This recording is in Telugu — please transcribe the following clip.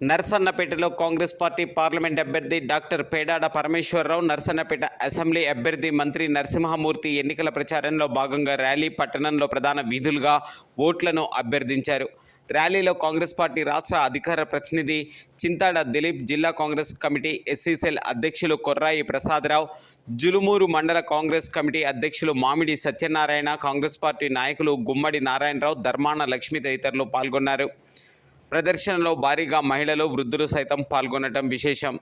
నర్సన్నపేటలో కాంగ్రెస్ పార్టీ పార్లమెంట్ అభ్యర్థి డాక్టర్ పేడాడ పరమేశ్వరరావు నర్సన్నపేట అసెంబ్లీ అభ్యర్థి మంత్రి నరసింహమూర్తి ఎన్నికల ప్రచారంలో భాగంగా ర్యాలీ పట్టణంలో ప్రధాన వీధులుగా ఓట్లను అభ్యర్థించారు. ర్యాలీలో కాంగ్రెస్ పార్టీ రాష్ట్ర అధికార ప్రతినిధి చింతాడ దిలీప్ జిల్లా కాంగ్రెస్ కమిటీ ఎస్సీసెల్ అధ్యక్షులు కొర్రాయి ప్రసాదరావు జులుమూరు మండల కాంగ్రెస్ కమిటీ అధ్యక్షులు మామిడి సత్యనారాయణ కాంగ్రెస్ పార్టీ నాయకులు గుమ్మడి నారాయణరావు ధర్మాన లక్ష్మి తదితరులు పాల్గొన్నారు. ప్రదర్శనలో భారీగా మహిళలు వృద్ధులు సైతం పాల్గొనడం విశేషం.